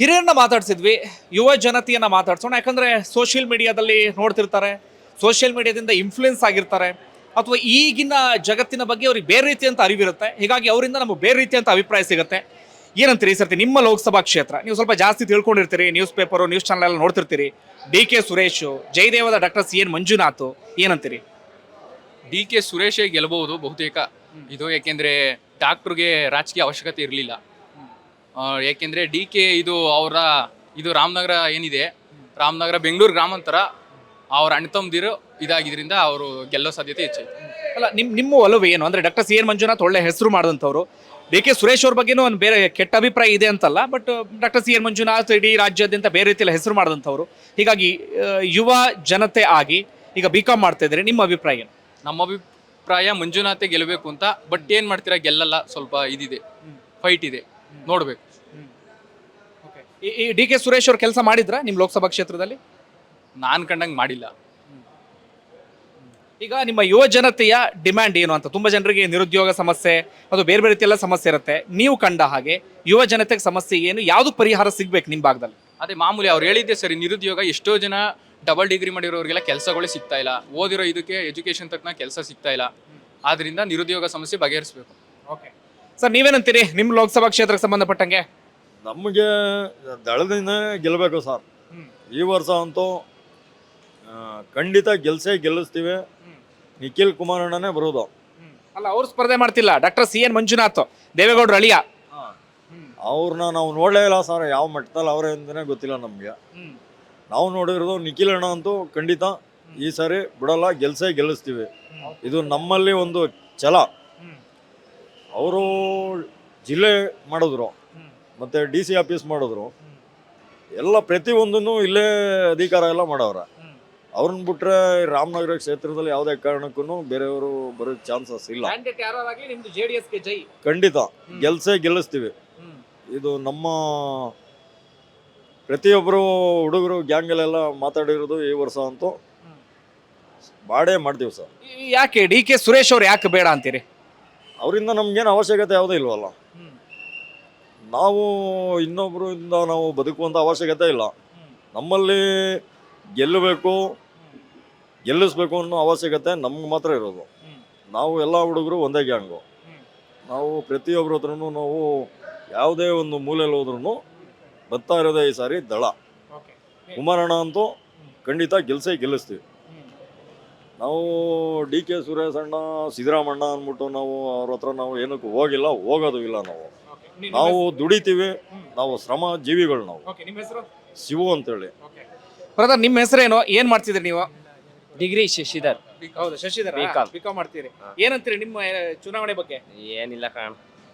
ಹಿರಿಯರನ್ನ ಮಾತಾಡ್ಸಿದ್ವಿ ಯುವ ಜನತೆಯನ್ನ ಮಾತಾಡ್ಸೋಣ. ಯಾಕಂದ್ರೆ ಸೋಷಿಯಲ್ ಮೀಡಿಯಾದಲ್ಲಿ ನೋಡ್ತಿರ್ತಾರೆ ಸೋಷಿಯಲ್ ಮೀಡಿಯಾದಿಂದ ಇನ್ಫ್ಲುಯೆನ್ಸ್ ಆಗಿರ್ತಾರೆ ಅಥವಾ ಈಗಿನ ಜಗತ್ತಿನ ಬಗ್ಗೆ ಅವ್ರಿಗೆ ಬೇರೆ ರೀತಿಯಂತ ಅರಿವಿರುತ್ತೆ. ಹೀಗಾಗಿ ಅವರಿಂದ ನಮಗೆ ಬೇರೆ ರೀತಿಯಂತ ಅಭಿಪ್ರಾಯ ಸಿಗುತ್ತೆ. ಏನಂತೀರಿ ಈ ಸರ್ತಿ? ನಿಮ್ಮ ಲೋಕಸಭಾ ಕ್ಷೇತ್ರ ನೀವು ಸ್ವಲ್ಪ ಜಾಸ್ತಿ ತಿಳ್ಕೊಂಡಿರ್ತೀರಿ ನ್ಯೂಸ್ ಪೇಪರು ನ್ಯೂಸ್ ಚಾನಲ್ ಎಲ್ಲ ನೋಡ್ತಿರ್ತೀರಿ. ಡಿ ಕೆ ಸುರೇಶ್ ಜಯದೇವದ ಡಾಕ್ಟರ್ ಸಿ ಎನ್ ಮಂಜುನಾಥ್ ಏನಂತೀರಿ? ಡಿ ಕೆ ಸುರೇಶೇ ಗೆಲ್ಲಬಹುದು ಬಹುತೇಕ. ಇದು ಯಾಕೆಂದ್ರೆ ಡಾಕ್ಟ್ರಿಗೆ ರಾಜಕೀಯ ಅವಶ್ಯಕತೆ ಇರಲಿಲ್ಲ. ಯಾಕೆಂದ್ರೆ ಡಿ ಕೆ ಇದು ಅವರ ಇದು ರಾಮನಗರ ಏನಿದೆ ರಾಮನಗರ ಬೆಂಗಳೂರು ಗ್ರಾಮಾಂತರ ಅವ್ರ ತಮ್ಮದಿರು ಇದಾಗಿದ್ರಿಂದ ಅವರು ಗೆಲ್ಲೋ ಸಾಧ್ಯತೆ ಹೆಚ್ಚೈತೆ ಅಲ್ಲ ನಿಮ್ ನಿಮ್ಮ ಒಲವು ಏನು? ಅಂದ್ರೆ ಡಾಕ್ಟರ್ ಸಿ ಎನ್ ಮಂಜುನಾಥ್ ಒಳ್ಳೆ ಹೆಸರು ಮಾಡಿದಂಥವ್ರು. ಡಿ ಕೆ ಸುರೇಶ್ ಅವ್ರ ಬಗ್ಗೆನೂ ಒಂದು ಬೇರೆ ಕೆಟ್ಟ ಅಭಿಪ್ರಾಯ ಇದೆ ಅಂತಲ್ಲ but doctor C N Manjunath ಇಡೀ ರಾಜ್ಯಾದ್ಯಂತ ಬೇರೆ ರೀತಿಯಲ್ಲಿ ಹೆಸರು ಮಾಡಿದಂಥವ್ರು. ಹೀಗಾಗಿ ಆ, ಯುವ ಜನತೆ ಆಗಿ ಈಗ ಬಿ ಕಾಮ್ ಮಾಡ್ತಾ ಇದ್ದಾರೆ. ನಿಮ್ಮ ಅಭಿಪ್ರಾಯ ಏನು? ನಮ್ಮ ಅಭಿಪ್ರಾಯ ಮಂಜುನಾಥೆ ಗೆಲ್ಲಬೇಕು ಅಂತ ಬಟ್ ಏನು ಮಾಡ್ತೀರಾ? ಗೆಲ್ಲಲ್ಲ ಸ್ವಲ್ಪ ಇದಿದೆ. ಫೈಟ್ ಇದೆ. ನೋಡ್ಬೇಕು. ಈ- ಈ ಡಿ ಕೆ ಸುರೇಶ್ ಅವ್ರು ಕೆಲಸ ಮಾಡಿದ್ರ ನಿಮ್ಮ ಲೋಕಸಭಾ ಕ್ಷೇತ್ರದಲ್ಲಿ? ನಾನು ಕಂಡಂಗೆ ಮಾಡಿಲ್ಲ. ಈಗ ನಿಮ್ಮ ಯುವ ಜನತೆಯ ಡಿಮ್ಯಾಂಡ್ ಏನು ಅಂತ? ತುಂಬಾ ಜನರಿಗೆ ನಿರುದ್ಯೋಗ ಸಮಸ್ಯೆ ಅದು ಬೇರೆ ಬೇರೆ ರೀತಿಯೆಲ್ಲ ಸಮಸ್ಯೆ ಇರುತ್ತೆ. ನೀವು ಕಂಡ ಹಾಗೆ ಯುವ ಜನತೆಗೆ ಸಮಸ್ಯೆ ಏನು? ಯಾವುದು ಪರಿಹಾರ ಸಿಗ್ಬೇಕು ನಿಮ್ಮ ಭಾಗದಲ್ಲಿ? ಅದೇ ಮಾಮೂಲಿ ಅವ್ರು ಹೇಳಿದ್ದೆ ಸರಿ ನಿರುದ್ಯೋಗ ಎಷ್ಟೋ ಜನ ಡಬಲ್ ಡಿಗ್ರಿ ಮಾಡಿರೋರಿಗೆಲ್ಲ ಕೆಲಸಗಳೇ ಸಿಗ್ತಾ ಇಲ್ಲ. ಓದಿರೋ ಇದಕ್ಕೆ ಎಜುಕೇಶನ್ ತಕ್ಕನ ಕೆಲಸ ಸಿಗ್ತಾ ಇಲ್ಲ. ಆದ್ರಿಂದ ನಿರುದ್ಯೋಗ ಸಮಸ್ಯೆ ಬಗೆಹರಿಸಬೇಕು. ಓಕೆ ಸರ್ ನೀವೇನಂತೀರಿ? ನಿಮ್ಮ ಲೋಕಸಭಾ ಕ್ಷೇತ್ರಕ್ಕೆ ಸಂಬಂಧಪಟ್ಟಂಗೆ? ನಮಗೆ ದಳದಿಂದ ಗೆಲ್ಲಬೇಕು ಸರ್. ಈ ವರ್ಷ ಅಂತೂ ಖಂಡಿತ ಗೆಲ್ಸೇ ಗೆಲ್ಲಿಸ್ತೀವಿ. ನಿಖಿಲ್ ಕುಮಾರಣ್ಣನೇ ಬರೋದು. ಅಲ್ಲ ಅವ್ರು ಸ್ಪರ್ಧೆ ಮಾಡ್ತಿಲ್ಲ. ಡಾಕ್ಟರ್ ಸಿ ಎನ್ ಮಂಜುನಾಥ್ ದೇವೇಗೌಡರು ಅಳಿಯ. ಅವ್ರನ್ನ ನಾವು ನೋಡಲೇ ಇಲ್ಲ ಸರ್ ಯಾವ ಮಟ್ಟದಲ್ಲಿ ಅವರೇ ಅಂತಲೇ ಗೊತ್ತಿಲ್ಲ ನಮಗೆ. ನಾವು ನೋಡಿರೋದು ನಿಖಿಲ್ ಅಣ್ಣ ಅಂತೂ ಖಂಡಿತ ಈ ಸಾರಿ ಬಿಡಲ್ಲ ಗೆಲ್ಸೇ ಗೆಲ್ಲಿಸ್ತೀವಿ. ಇದು ನಮ್ಮಲ್ಲಿ ಒಂದು ಛಲ. ಅವರು ಜಿಲ್ಲೆ ಮಾಡಿದ್ರು. ಮತ್ತೆ ಡಿ ಸಿ ಆಫೀಸ್ ಮಾಡಿದ್ರು. ಎಲ್ಲ ಪ್ರತಿಯೊಂದನ್ನು ಇಲ್ಲೇ ಅಧಿಕಾರ ಎಲ್ಲ ಮಾಡವ್ರ. ಅವ್ರನ್ನ ಬಿಟ್ರೆ ರಾಮನಗರ ಕ್ಷೇತ್ರದಲ್ಲಿ ಯಾವುದೇ ಕಾರಣಕ್ಕೂ ಬೇರೆಯವರು ಬರೋ ಚಾನ್ಸಸ್ ಇಲ್ಲ. ಖಂಡಿತ. ಗೆಲ್ಸೇ ಗೆಲ್ಲಿಸ್ತೀವಿ. ಇದು ನಮ್ಮ ಪ್ರತಿಯೊಬ್ಬರು ಹುಡುಗರು ಗ್ಯಾಂಗಲ್ಲೆಲ್ಲ ಮಾತಾಡಿರೋದು ಈ ವರ್ಷ ಅಂತೂ ಮಾಡೇ ಮಾಡ್ತೀವಿ ಸರ್. ಯಾಕೆ ಡಿ ಕೆ ಸುರೇಶ್ ಅವ್ರು ಯಾಕೆ ಬೇಡ ಅಂತೀರಿ? ಅವರಿಂದ ನಮ್ಗೇನು ಅವಶ್ಯಕತೆ ಯಾವುದೂ ಇಲ್ವಲ್ಲ. ನಾವು ಇನ್ನೊಬ್ಬರಿಂದ ನಾವು ಬದುಕುವಂಥ ಅವಶ್ಯಕತೆ ಇಲ್ಲ. ನಮ್ಮಲ್ಲಿ ಗೆಲ್ಲಬೇಕು ಗೆಲ್ಲಿಸ್ಬೇಕು ಅನ್ನೋ ಅವಶ್ಯಕತೆ ನಮ್ಗೆ ಮಾತ್ರ ಇರೋದು. ನಾವು ಎಲ್ಲ ಹುಡುಗರು ಒಂದೇ ಗ್ಯಾಂಗು ನಾವು ಪ್ರತಿಯೊಬ್ಬರ ಹತ್ರನೂ ನಾವು ಯಾವುದೇ ಒಂದು ಮೂಲೆಯಲ್ಲಿ ಹೋದ್ರೂ ಬರ್ತಾ ಇರೋದೇ ಈ ಸಾರಿ ದಳ. ಕುಮಾರಣ್ಣ ಅಂತೂ ಖಂಡಿತ ಗೆಲ್ಸೇ ಗೆಲ್ಲಿಸ್ತೀವಿ. ನಾವು ಡಿ ಕೆ ಸುರೇಶ್ ಅಣ್ಣ ಸಿದ್ದರಾಮಣ್ಣ ಅಂದ್ಬಿಟ್ಟು ನಾವು ಅವ್ರ ಹತ್ರ ನಾವು ಏನಕ್ಕೂ ಹೋಗಿಲ್ಲ ಹೋಗೋದು ಇಲ್ಲ ನಾವು. ನಾವು ದುಡಿತೀವಿ ನಾವು ಶ್ರಮ ಜೀವಿಗಳು ನಾವು. ನಿಮ್ಮ ಹೆಸರು? ಶಿವು ಅಂತೇಳಿ. ಬ್ರದರ್ ನಿಮ್ಮ ಹೆಸರೇನು? ಏನ್ ಮಾಡ್ತಿದ್ರಿ ನೀವು? ಡಿಗ್ರಿ ಶಶಿಧರ್. ಹೌದು ಶಶಿಧರ್? B.Com. ಬಿಕಾಮ್ ಮಾಡ್ತೀರಿ. ಏನಂತೀರಿ ನಿಮ್ಮ ಆ, ಚುನಾವಣೆ ಬಗ್ಗೆ? ಏನಿಲ್ಲ ಕಾಣ